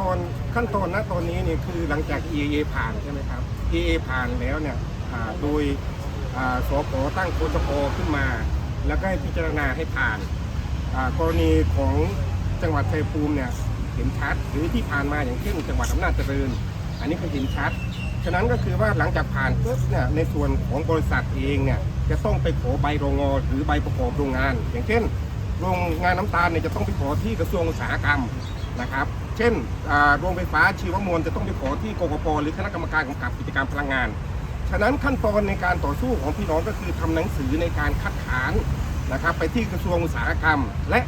ตอนขั้นตอนณตอนนี้เนี่ยคือหลังจาก EA ผ่านใช่ไหมครับ EA ผ่านแล้วเนี่ยโดยอ่าสปตั้งโคจกขึ้นมา แล้วก็ให้พิจารณาให้ผ่านกรณีของจังหวัดชัยภูมิเนี่ยเห็นชัดหรือที่ผ่านมาอย่างเช่นจังหวัดอำนาจเจริญ อันนี้ก็เห็นชัด ฉะนั้นก็คือว่าหลังจากผ่านปุ๊บเนี่ยในส่วนของบริษัทเองเนี่ยจะต้องไปขอใบโรงงอหรือใบประกอบโรงงาน อย่างเช่น โรงงานน้ำตาลเนี่ยจะต้องไปขอที่กระทรวงอุตสาหกรรม นะครับ เช่นโรงไฟฟ้าชีวมวลจะต้องไปขอที่กกปหรือคณะกรรมการกำกับกิจการพลังงาน ฉะนั้นขั้นตอนในการต่อสู้ของพี่น้องก็คือทำหนังสือในการคัดค้านนะครับ ไปที่กระทรวงอุตสาหกรรม และ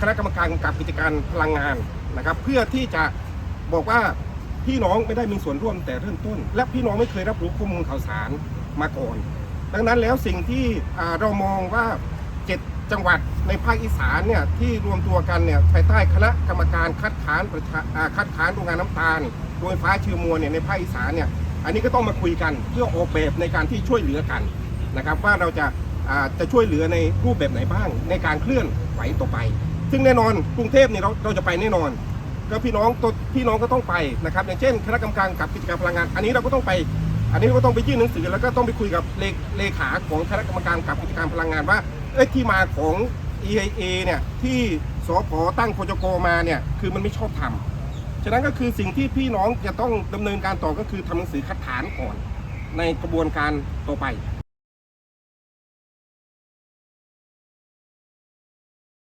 คณะกรรมการกำกับกิจการพลังงานนะครับ เพื่อที่จะบอกว่าพี่น้องไม่ได้มีส่วนร่วมแต่เริ่มต้น และพี่น้องไม่เคยรับรู้ข้อมูลข่าวสารมาก่อน ดังนั้นแล้วสิ่งที่เรามองว่า7จั จังหวัดในภาคอีสานเนี่ยที่รวมตัวกันเนี่ยภายใต้คณะกรรมการคัดค้านประชาคัดค้านโรงงานน้ำตาลโดยฟ้าชื่อมวลเนี่ยในภาคอีสานเนี่ยอันนี้ก็ต้องมาคุยกันเพื่อออกแบบในการที่ช่วยเหลือกันนะครับว่าเราจะาจะช่วยเหลือในรูปแบบไหนบ้างในการเคลื่อนไหวต่อไป ซึ่งแน่นอนกรุงเทพเนี่ยเราเราจะไปแน่นอนก็พี่น้องตัวพี่น้องก็ต้องไปนะครับอย่างเช่น คณะกรรมการกับกิจการพลังงาน อันนี้เราก็ต้องไป อันนี้ก็ต้องไปยื่นหนังสือแล้วก็ต้องไปคุยกับเลเลขาของคณะกรรมการกับกิจการพลังงานว่า เอ้ยที่มาของ EIA เนี่ยที่สพตั้งโคจกมาเนี่ยคือมันไม่ชอบทำฉะนั้นก็คือสิ่งที่พี่น้องจะต้องดำเนินการต่อก็คือทำหนังสือคัดค้านก่อน ในกระบวนการต่อไป